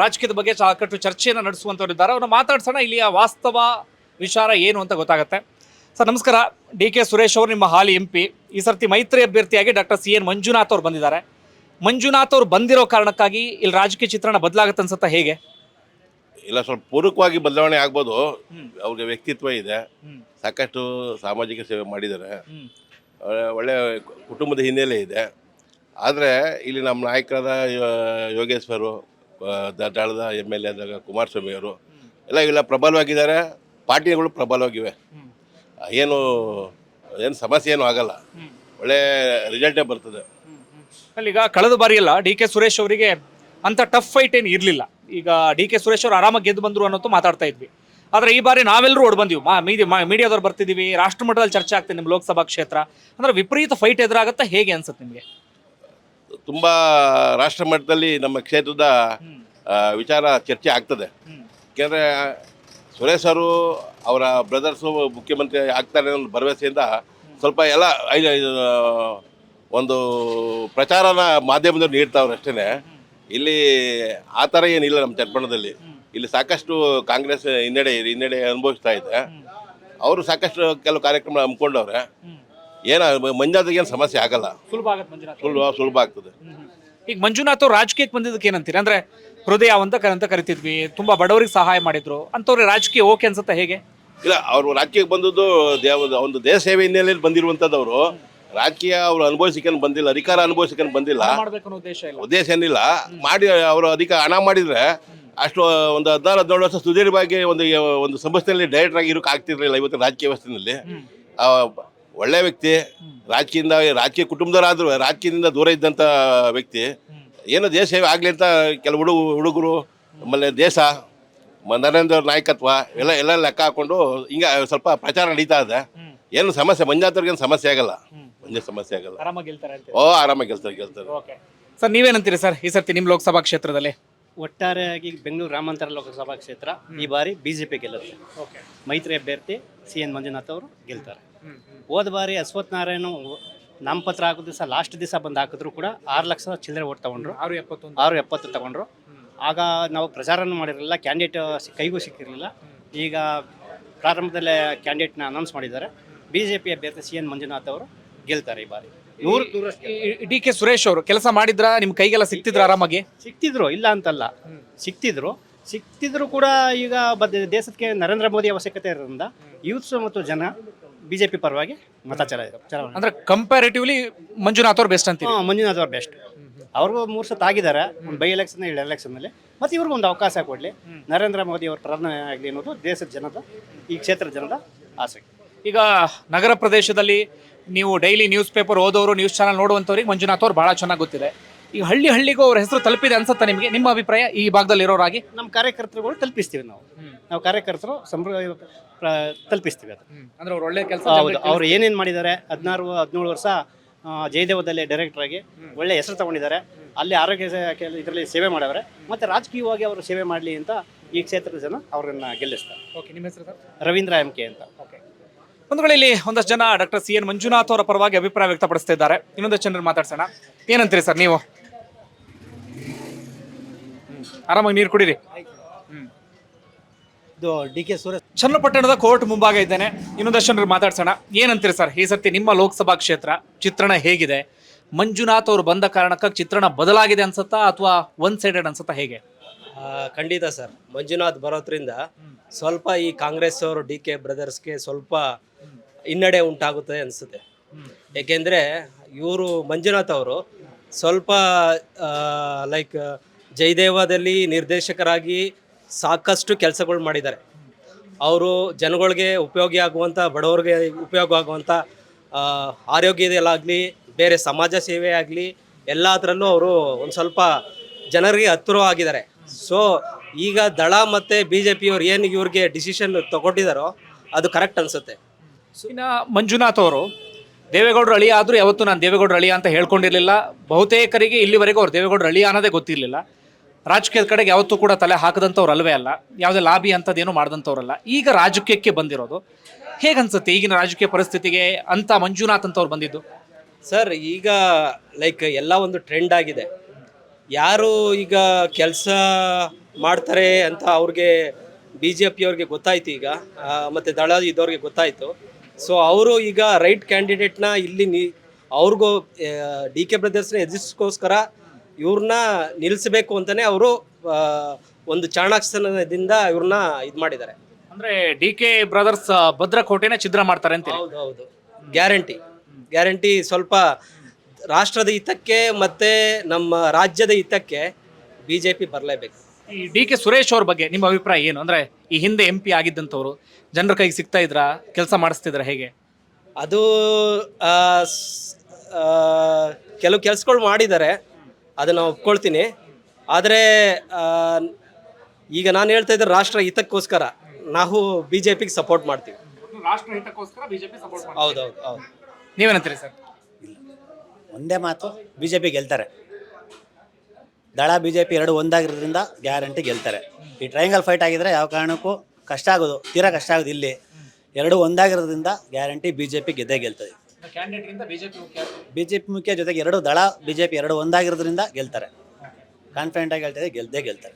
ರಾಜಕೀಯದ ಬಗ್ಗೆ ಸಾಕಷ್ಟು ಚರ್ಚೆಯನ್ನು ನಡೆಸುವಂಥವ್ರಿದ್ದಾರೆ ಅವ್ರನ್ನ ಮಾತಾಡ್ಸೋಣ. ಇಲ್ಲಿಯ ವಾಸ್ತವ ವಿಚಾರ ಏನು ಅಂತ ಗೊತ್ತಾಗುತ್ತೆ. ಸರ್ ನಮಸ್ಕಾರ. ಡಿ ಕೆ ಸುರೇಶ್ ಅವರು ನಿಮ್ಮ ಹಾಲಿ ಎಂ ಪಿ. ಈ ಸರ್ತಿ ಮೈತ್ರಿ ಅಭ್ಯರ್ಥಿಯಾಗಿ ಡಾಕ್ಟರ್ ಸಿ ಎನ್ ಮಂಜುನಾಥ್ ಅವರು ಬಂದಿದ್ದಾರೆ. ಮಂಜುನಾಥ್ ಅವರು ಬಂದಿರೋ ಕಾರಣಕ್ಕಾಗಿ ಇಲ್ಲಿ ರಾಜಕೀಯ ಚಿತ್ರಣ ಬದಲಾಗುತ್ತೆ ಅನ್ಸುತ್ತಾ ಹೇಗೆ? ಇಲ್ಲ ಸ್ವಲ್ಪ ಪೂರಕವಾಗಿ ಬದಲಾವಣೆ ಆಗ್ಬೋದು. ಅವ್ರಿಗೆ ವ್ಯಕ್ತಿತ್ವ ಇದೆ. ಸಾಕಷ್ಟು ಸಾಮಾಜಿಕ ಸೇವೆ ಮಾಡಿದ್ದಾರೆ. ಹ್ಮ್. ಒಳ್ಳೆ- ಒಳ್ಳೆ ಕುಟುಂಬದ ಹಿನ್ನೆಲೆ ಇದೆ. ಆದರೆ ಇಲ್ಲಿ ನಮ್ಮ ನಾಯಕರಾದ ಯೋಗೇಶ್ವರು ಆ, ದ- ದಳದ ಎಂ ಎಲ್ ಎ ಆದಾಗ ಕುಮಾರಸ್ವಾಮಿ ಅವರು ಎಲ್ಲ ಇವೆಲ್ಲ ಪ್ರಬಲವಾಗಿದ್ದಾರೆ. ಪಾರ್ಟಿಗಳು ಪ್ರಬಲವಾಗಿವೆ. ಏನು ಏನು ಸಮಸ್ಯೆ ಏನು ಆಗಲ್ಲ. ಒಳ್ಳೆ ರಿಸಲ್ಟೇ ಬರ್ತದೆ. ಈಗ ಕಳೆದ ಬಾರಿ ಎಲ್ಲ ಡಿ ಕೆ ಸುರೇಶ್ ಅವರಿಗೆ ಅಂತ ಟಫ್ ಫೈಟ್ ಏನು ಇರಲಿಲ್ಲ. ಈಗ ಡಿ ಕೆ ಸುರೇಶ್ ಅವರು ಆರಾಮಾಗಿ ಗೆದ್ದು ಬಂದರು ಅನ್ನೋದು ಮಾತಾಡ್ತಾ ಇದ್ವಿ. ಆದರೆ ಈ ಬಾರಿ ನಾವೆಲ್ಲರೂ ಓಡ್ ಬಂದಿವಿ. ಮಾ ಮೀಡಿ ಮೀಡಿಯಾದವ್ರು ಬರ್ತಿದ್ದೀವಿ ರಾಷ್ಟ್ರ ಮಟ್ಟದಲ್ಲಿ ಚರ್ಚೆ ಆಗ್ತದೆ ನಿಮ್ಮ ಲೋಕಸಭಾ ಕ್ಷೇತ್ರ. ಅಂದ್ರೆ ವಿಪರೀತ ಫೈಟ್ ಎದುರಾಗತ್ತಾ ಹೇಗೆ ಅನ್ಸುತ್ತೆ ನಿಮಗೆ? ತುಂಬ ರಾಷ್ಟ್ರ ಮಟ್ಟದಲ್ಲಿ ನಮ್ಮ ಕ್ಷೇತ್ರದ ಆ, ವಿಚಾರ ಚರ್ಚೆ ಆಗ್ತದೆ. ಯಾಕೆಂದರೆ ಸುರೇಶ್ ಅವರು ಅವರ ಬ್ರದರ್ಸು ಮುಖ್ಯಮಂತ್ರಿ ಆಗ್ತಾರೆ ಅನ್ನೋ ಭರವಸೆಯಿಂದ ಸ್ವಲ್ಪ ಎಲ್ಲ ಐದು ಐದು ಒಂದು ಪ್ರಚಾರನ ಮಾಧ್ಯಮದಲ್ಲಿ ನೀಡ್ತಾವ್ರೆ ಅಷ್ಟೇ ಇಲ್ಲಿ ಆ ಥರ ಏನಿಲ್ಲ ನಮ್ಮ ಚನ್ನಪಟ್ಟಣದಲ್ಲಿ ಇಲ್ಲಿ ಸಾಕಷ್ಟು ಕಾಂಗ್ರೆಸ್ ಹಿನ್ನಡೆ ಹಿನ್ನಡೆ ಅನುಭವಿಸ್ತಾ ಇದೆ. ಅವರು ಸಾಕಷ್ಟು ಕೆಲವು ಕಾರ್ಯಕ್ರಮ ಹಮ್ಮಿಕೊಂಡವ್ರೆ. ಏನ ಮಂಜಾತಿಗೆ ಏನು ಸಮಸ್ಯೆ ಆಗಲ್ಲ. ಸುಲಭ ಆಗುತ್ತೆ ಮಂಜುನಾಥ್ ಸುಲಭ ಸುಲಭ ಆಗ್ತದೆ. ಈಗ ಮಂಜುನಾಥ್ ಅವ್ರು ರಾಜಕೀಯಕ್ಕೆ ಬಂದಿದ್ದಕ್ಕೆ ಏನಂತೀರಿ? ಅಂದ್ರೆ ಹೃದಯ ಅಂತ ಕ- ಅಂತ ಕರಿತಿದ್ವಿ. ತುಂಬಾ ಬಡವರಿಗೆ ಸಹಾಯ ಮಾಡಿದ್ರು. ಅಂತವ್ರಿಗೆ ರಾಜಕೀಯ ಓಕೆ ಅನ್ಸುತ್ತೆ ಹೇಗೆ? ಇಲ್ಲ ಅವರು ರಾಜಕೀಯಕ್ಕೆ ಬಂದದ್ದು ದೇವ ಒಂದು ದೇಶ ಸೇವೆ ಹಿನ್ನೆಲೆಯಲ್ಲಿ ಬಂದಿರುವಂತದವರು ರಾಜಕೀಯ ಅವರು ಅನುಭವಿಸಿಕೊಂಡು ಬಂದಿಲ್ಲ ಅಧಿಕಾರ ಅನುಭವಿಸಿಕೊಂಡು ಬಂದಿಲ್ಲ. ಮಾಡ್ಬೇಕು ಅನ್ನೋ ಉದ್ದೇಶ ಇಲ್ಲ. ಉದ್ದೇಶ ಏನಿಲ್ಲ. ಮಾಡಿ ಅವರು ಅಧಿಕ ಹಣ ಮಾಡಿದ್ರೆ ಅಷ್ಟು ಒಂದು ಹದಿನಾರು ಹದಿನೇಳು ವರ್ಷ ಸುದೀರ್ಘವಾಗಿ ಒಂದು ಒಂದು ಸಂಸ್ಥೆಯಲ್ಲಿ ಡೈರೆಕ್ಟರ್ ಆಗಿ ಇರೋಕೆ ಆಗ್ತಿರ್ಲಿಲ್ಲ ಇವತ್ತು ರಾಜಕೀಯ ವ್ಯವಸ್ಥೆಯಲ್ಲಿ ಒಳ್ಳೆ ವ್ಯಕ್ತಿ ರಾಜಕೀಯದಿಂದ ರಾಜಕೀಯ ಕುಟುಂಬದವರಾದರೂ ರಾಜಕೀಯದಿಂದ ದೂರ ಇದ್ದಂಥ ವ್ಯಕ್ತಿ. ಏನು ದೇಶ ಸೇವೆ ಆಗಲಿ ಅಂತ ಕೆಲವು ಹುಡುಗ ಹುಡುಗರು ಆಮೇಲೆ ದೇಶ ನರೇಂದ್ರ ನಾಯಕತ್ವ ಎಲ್ಲ ಎಲ್ಲ ಲೆಕ್ಕ ಹಾಕೊಂಡು ಹಿಂಗೆ ಸ್ವಲ್ಪ ಪ್ರಚಾರ ನಡೀತಾ ಇದೆ. ಏನು ಸಮಸ್ಯೆ ಮಂಜಾತವ್ರಿಗೆ ಏನು ಸಮಸ್ಯೆ ಆಗಲ್ಲ. ಮಂಜು ಸಮಸ್ಯೆ ಆಗಲ್ಲ. ಓ ಆರಾಮಾಗಿ ಗೆಲ್ತಾರೆ ಗೆಲ್ತಾರೆ. ಓಕೆ. ಸರ್ ನೀವೇನಂತೀರಿ ಸರ್ ಈ ಸರ್ತಿ ನಿಮ್ಮ ಲೋಕಸಭಾ ಕ್ಷೇತ್ರದಲ್ಲಿ? ಒಟ್ಟಾರೆಯಾಗಿ ಬೆಂಗಳೂರು ಗ್ರಾಮಾಂತರ ಲೋಕಸಭಾ ಕ್ಷೇತ್ರ ಈ ಬಾರಿ ಬಿಜೆಪಿ ಗೆಲ್ಲುತ್ತೆ. ಓಕೆ ಮೈತ್ರಿ ಅಭ್ಯರ್ಥಿ ಸಿ ಎನ್ ಮಂಜುನಾಥ್ ಅವರು ಗೆಲ್ತಾರೆ. ಹೋದ ಬಾರಿ ಅಶ್ವಥ್ ನಾರಾಯಣ ನಾಮಪತ್ರ ಹಾಕೋ ದಿವಸ ಲಾಸ್ಟ್ ದಿವಸ ಬಂದು ಹಾಕಿದ್ರು ಕೂಡ ಆರು ಲಕ್ಷ ಚಿಲ್ಲರೆ ಓಟ್ ತಗೊಂಡ್ರು. ಆರು ಎಪ್ಪತ್ತೊಂದು. ಆರು ಎಪ್ಪತ್ತು ತಗೊಂಡ್ರು. ಆಗ ನಾವು ಪ್ರಚಾರನೂ ಮಾಡಿರಲಿಲ್ಲ ಕ್ಯಾಂಡಿಡೇಟ್ ಕೈಗೂ ಸಿಕ್ಕಿರಲಿಲ್ಲ. ಈಗ ಪ್ರಾರಂಭದಲ್ಲೇ ಕ್ಯಾಂಡಿಡೇಟ್ನ ಅನೌನ್ಸ್ ಮಾಡಿದ್ದಾರೆ. ಬಿ ಜೆ ಪಿ ಅಭ್ಯರ್ಥಿ ಸಿ ಎನ್ ಮಂಜುನಾಥ್ ಅವರು ಗೆಲ್ತಾರೆ ಈ ಬಾರಿ. ನೂರು ನೂರಷ್ಟು ಡಿ ಕೆ ಸುರೇಶ್ ಅವರು ಕೆಲಸ ಮಾಡಿದ್ರ? ನಿಮ್ ಕೈಗೆಲ್ಲ ಸಿಕ್ತಿದ್ರ ಆರಾಮಾಗಿ? ಸಿಕ್ತಿದ್ರು ಇಲ್ಲ ಅಂತಲ್ಲ. ಸಿಕ್ತಿದ್ರು. ಸಿಕ್ತಿದ್ರು ಕೂಡ ಈಗ ಬದ ದೇಶಕ್ಕೆ ನರೇಂದ್ರ ಮೋದಿ ಅವಶ್ಯಕತೆ ಇರೋದ್ರಿಂದ ಯೂತ್ಸ್ ಮತ್ತು ಜನ ಬಿಜೆಪಿ ಪರವಾಗಿ ಮತ ಚಲ ಚಲಾವಣೆ ಅಂದ್ರೆ ಕಂಪ್ಯಾರಿಟಿವ್ಲಿ ಮಂಜುನಾಥ್ ಅವ್ರು ಬೆಸ್ಟ್ ಅಂತೀವಿ ಹಾಂ ಮಂಜುನಾಥ್ ಅವ್ರು ಬೆಸ್ಟ್ ಅವ್ರಿಗೂ ಮೂರು ಸತ ಆಗಿದ್ದಾರೆ. ಒಂದು ಬೈ ಎಲೆಕ್ಷನ್ ಎರಡು ಎಲೆಕ್ಷನಲ್ಲಿ ಮತ್ತೆ ಇವ್ರಿಗೂ ಒಂದು ಅವಕಾಶ ಕೊಡಲಿ. ನರೇಂದ್ರ ಮೋದಿ ಅವ್ರ ಪ್ರಧಾನ ಆಗಲಿ ಅನ್ನೋದು ದೇಶದ ಜನದ ಈ ಕ್ಷೇತ್ರದ ಜನದ ಆಸೆ. ಈಗ ನಗರ ಪ್ರದೇಶದಲ್ಲಿ ನೀವು ಡೈಲಿ ನ್ಯೂಸ್ ಪೇಪರ್ ಓದೋರು ನ್ಯೂಸ್ ಚಾನಲ್ ನೋಡುವಂಥವ್ರಿಗೆ ಮಂಜುನಾಥ್ ಅವ್ರು ಭಾಳ ಚೆನ್ನಾಗಿ ಗೊತ್ತಿದೆ. ಈಗ ಹಳ್ಳಿ ಹಳ್ಳಿಗೂ ಅವ್ರ ಹೆಸರು ತಲುಪಿದೆ ಅನ್ಸುತ್ತೆ ನಿಮಗೆ? ನಿಮ್ಮ ಅಭಿಪ್ರಾಯ ಈ ಭಾಗದಲ್ಲಿ ಇರೋರಾಗಿ? ನಮ್ಮ ಕಾರ್ಯಕರ್ತರುಗಳು ತಲುಪಿಸ್ತೀವಿ ನಾವು. ನಾವು ಕಾರ್ಯಕರ್ತರು ಸಂಪ್ರ ಪ್ರ- ತಲುಪಿಸ್ತೀವಿ ಅದು. ಅಂದ್ರೆ ಅವ್ರು ಒಳ್ಳೆ ಕೆಲಸ ಹೌದು. ಅವ್ರು ಏನೇನು ಮಾಡಿದ್ದಾರೆ? ಹದಿನಾರು ಹದಿನೇಳು ವರ್ಷ ಆ, ಜಯದೇವದಲ್ಲಿ ಡೈರೆಕ್ಟರ್ ಆಗಿ ಒಳ್ಳೆ ಹೆಸರು ತಗೊಂಡಿದ್ದಾರೆ. ಅಲ್ಲಿ ಆರೋಗ್ಯ ಇದರಲ್ಲಿ ಸೇವೆ ಮಾಡವ್ರೆ. ಮತ್ತೆ ರಾಜಕೀಯವಾಗಿ ಅವರು ಸೇವೆ ಮಾಡಲಿ ಅಂತ ಈ ಕ್ಷೇತ್ರದ ಜನ ಅವರನ್ನ ಗೆಲ್ಲಿಸ್ತಾರೆ. ಓಕೆ ನಿಮ್ಮ ಹೆಸರು ಸರ್? ರವೀಂದ್ರ ಎಂ ಕೆ ಅಂತ. ಒಂದು ವೇಳೆ ಇಲ್ಲಿ ಒಂದಷ್ಟು ಜನ ಡಾಕ್ಟರ್ ಸಿ ಎನ್ ಮಂಜುನಾಥ್ ಅವರ ಪರವಾಗಿ ಅಭಿಪ್ರಾಯ ವ್ಯಕ್ತಪಡಿಸ್ತಾ ಇದ್ದಾರೆ ಇನ್ನೊಂದಷ್ಟು ಜನರು ಮಾತಾಡ್ಸೋಣ. ಏನಂತೀರಿ ಸರ್ ನೀವು? ಆರಾಮಾಗಿ ನೀರು ಕುಡೀರಿ. ಇದು ಡಿ ಕೆ ಸುರೇಶ್ ಚನ್ನಪಟ್ಟಣದ ಕೋರ್ಟ್ ಮುಂಭಾಗ ಇದ್ದೇನೆ. ಇನ್ನೊಂದಷ್ಟು ಜನರು ಮಾತಾಡ್ಸೋಣ. ಏನಂತೀರಿ ಸರ್ ಈ ಸರ್ತಿ ನಿಮ್ಮ ಲೋಕಸಭಾ ಕ್ಷೇತ್ರ ಚಿತ್ರಣ ಹೇಗಿದೆ? ಮಂಜುನಾಥ್ ಅವರು ಬಂದ ಕಾರಣಕ್ಕಾಗಿ ಚಿತ್ರಣ ಬದಲಾಗಿದೆ ಅನ್ಸುತ್ತಾ ಅಥವಾ ಒನ್ ಸೈಡೆಡ್ ಅನ್ಸುತ್ತಾ ಹೇಗೆ? ಆ, ಖಂಡಿತ ಸರ್. ಮಂಜುನಾಥ್ ಬರೋದ್ರಿಂದ ಸ್ವಲ್ಪ ಈ ಕಾಂಗ್ರೆಸ್ ಅವರು ಡಿ ಕೆ ಬ್ರದರ್ಸ್ಗೆ ಸ್ವಲ್ಪ ಹಿನ್ನಡೆ ಉಂಟಾಗುತ್ತದೆ ಅನಿಸುತ್ತೆ. ಏಕೆಂದರೆ ಇವರು ಮಂಜುನಾಥ್ ಅವರು ಸ್ವಲ್ಪ ಲೈಕ್ ಜಯದೇವದಲ್ಲಿ ನಿರ್ದೇಶಕರಾಗಿ ಸಾಕಷ್ಟು ಕೆಲಸಗಳು ಮಾಡಿದ್ದಾರೆ. ಅವರು ಜನಗಳಿಗೆ ಉಪಯೋಗಿ ಆಗುವಂಥ ಬಡವರಿಗೆ ಉಪಯೋಗ ಆಗುವಂಥ ಆರೋಗ್ಯದಲ್ಲಾಗಲಿ, ಬೇರೆ ಸಮಾಜ ಸೇವೆ ಆಗಲಿ, ಎಲ್ಲದರಲ್ಲೂ ಅವರು ಒಂದು ಸ್ವಲ್ಪ ಜನರಿಗೆ ಹತ್ತಿರವಾಗಿದ್ದಾರೆ ಸೊ ಈಗ ದಳ ಮತ್ತು ಬಿ ಜೆ ಪಿಯವ್ರು ಏನು ಇವ್ರಿಗೆ ಡಿಸಿಷನ್ ತಗೊಂಡಿದ್ದಾರೋ ಅದು ಕರೆಕ್ಟ್ ಅನಿಸುತ್ತೆ. ಇನ್ನು ಮಂಜುನಾಥ್ ಅವರು, ದೇವೇಗೌಡರು ಅಳಿಯ ಆದರೂ ಯಾವತ್ತೂ ನಾನು ದೇವೇಗೌಡರು ಅಳಿಯ ಅಂತ ಹೇಳ್ಕೊಂಡಿರಲಿಲ್ಲ. ಬಹುತೇಕರಿಗೆ ಇಲ್ಲಿವರೆಗೂ ಅವ್ರು ದೇವೇಗೌಡರು ಅಳಿಯ ಅನ್ನೋದೇ ಗೊತ್ತಿರಲಿಲ್ಲ. ರಾಜಕೀಯದ ಕಡೆಗೆ ಯಾವತ್ತೂ ಕೂಡ ತಲೆ ಹಾಕದಂಥವ್ರು ಅಲ್ವೇ ಅಲ್ಲ. ಯಾವುದೇ ಲಾಬಿ ಅಂಥದ್ದೇನು ಮಾಡಿದಂಥವ್ರಲ್ಲ. ಈಗ ರಾಜಕೀಯಕ್ಕೆ ಬಂದಿರೋದು. ಹೇಗನ್ಸುತ್ತೆ ಈಗಿನ ರಾಜಕೀಯ ಪರಿಸ್ಥಿತಿಗೆ ಅಂತ ಮಂಜುನಾಥ್ ಅಂತವ್ರು ಬಂದಿದ್ದು? ಸರ್, ಈಗ ಲೈಕ್ ಎಲ್ಲ ಒಂದು ಟ್ರೆಂಡ್ ಆಗಿದೆ. ಯಾರು ಈಗ ಕೆಲಸ ಮಾಡ್ತಾರೆ ಅಂತ ಅವ್ರಿಗೆ ಬಿ ಜೆ ಪಿಯವ್ರಿಗೆ ಗೊತ್ತಾಯ್ತು ಈಗ. ಮತ್ತೆ ದಳ ಇದ್ದವ್ರಿಗೆ ಗೊತ್ತಾಯ್ತು. ಸೊ ಅವರು ಈಗ ರೈಟ್ ಕ್ಯಾಂಡಿಡೇಟ್ನ ಇಲ್ಲಿ ನಿ ಅವ್ರಿಗೂ ಡಿ ಕೆ ಬ್ರದರ್ಸ್ನ ಎದುರಿಸ್ಕೋಸ್ಕರ ಇವ್ರನ್ನ ನಿಲ್ಲಿಸಬೇಕು ಅಂತಲೇ ಅವರು ಒಂದು ಚಾಣಾಕ್ಷತನದಿಂದ ಇವ್ರನ್ನ ಇದು ಮಾಡಿದ್ದಾರೆ. ಅಂದ್ರೆ ಡಿ ಕೆ ಬ್ರದರ್ಸ್ ಭದ್ರಕೋಟೆನ ಛಿದ್ರ ಮಾಡ್ತಾರೆ ಅಂತ ಹೌದು ಹೌದು. ಗ್ಯಾರಂಟಿ ಗ್ಯಾರಂಟಿ ಸ್ವಲ್ಪ ರಾಷ್ಟ್ರದ ಹಿತಕ್ಕೆ ಮತ್ತು ನಮ್ಮ ರಾಜ್ಯದ ಹಿತಕ್ಕೆ ಬಿ ಜೆ ಪಿ ಬರಲೇಬೇಕು. ಈ ಡಿ ಕೆ ಸುರೇಶ್ ಅವ್ರ ಬಗ್ಗೆ ನಿಮ್ಮ ಅಭಿಪ್ರಾಯ ಏನು? ಅಂದ್ರೆ ಈ ಹಿಂದೆ ಎಂ ಪಿ ಆಗಿದ್ದಂಥವ್ರು ಜನರ ಕೈಗೆ ಸಿಗ್ತಾ ಇದ್ರ? ಕೆಲಸ ಮಾಡಿಸ್ತಿದ್ರ ಹೇಗೆ? ಅದು ಆ, ಸ್- ಆ, ಕೆಲವು ಕೆಲಸಗಳು ಮಾಡಿದ್ದಾರೆ. ಅದನ್ನು ಒಪ್ಕೊಳ್ತೀನಿ. ಆದರೆ ಈಗ ನಾನು ಹೇಳ್ತಾ ಇದ್ದೆ ರಾಷ್ಟ್ರ ಹಿತಕ್ಕೋಸ್ಕರ. ನಾವು ಬಿ ಜೆ ಪಿಗೆ ಸಪೋರ್ಟ್ ಮಾಡ್ತೀವಿ. ರಾಷ್ಟ್ರ ಹಿತಕ್ಕೋಸ್ಕರ ಬಿಜೆಪಿ ಸಪೋರ್ಟ್ ಹೌದೌದು ಹೌದು. ನೀವೇನಂತೀರಿ ಸರ್? ಒಂದೇ ಮಾತು ಬಿ ಜೆ ಪಿ ಗೆಲ್ತಾರೆ. ದಳ ಬಿ ಜೆ ಪಿ ಎರಡು ಒಂದಾಗಿರೋದ್ರಿಂದ ಗ್ಯಾರಂಟಿ ಗೆಲ್ತಾರೆ. ಈ ಟ್ರಯಾಂಗಲ್ ಫೈಟ್ ಆಗಿದ್ರೆ ಯಾವ ಕಾರಣಕ್ಕೂ ಕಷ್ಟ ಆಗೋದು ತೀರಾ ಕಷ್ಟ ಆಗೋದು ಇಲ್ಲಿ. ಎರಡು ಒಂದಾಗಿರೋದ್ರಿಂದ ಗ್ಯಾರಂಟಿ ಬಿ ಜೆ ಪಿ ಗೆದ್ದೇ ಗೆಲ್ತದೆ ಕ್ಯಾಂಡಿಡೇಟ್ಗಿಂತ ಬಿಜೆಪಿ ಮುಖ್ಯ. ಬಿ ಜೆ ಪಿ ಮುಖ್ಯ ಜೊತೆಗೆ ಎರಡು ದಳ ಬಿ ಜೆ ಪಿ ಎರಡು ಒಂದಾಗಿರೋದ್ರಿಂದ ಗೆಲ್ತಾರೆ. ಕಾನ್ಫಿಡೆಂಟ್ ಆಗಿ ಹೇಳ್ತಾರೆ ಗೆಲ್ದೇ ಗೆಲ್ತಾರೆ.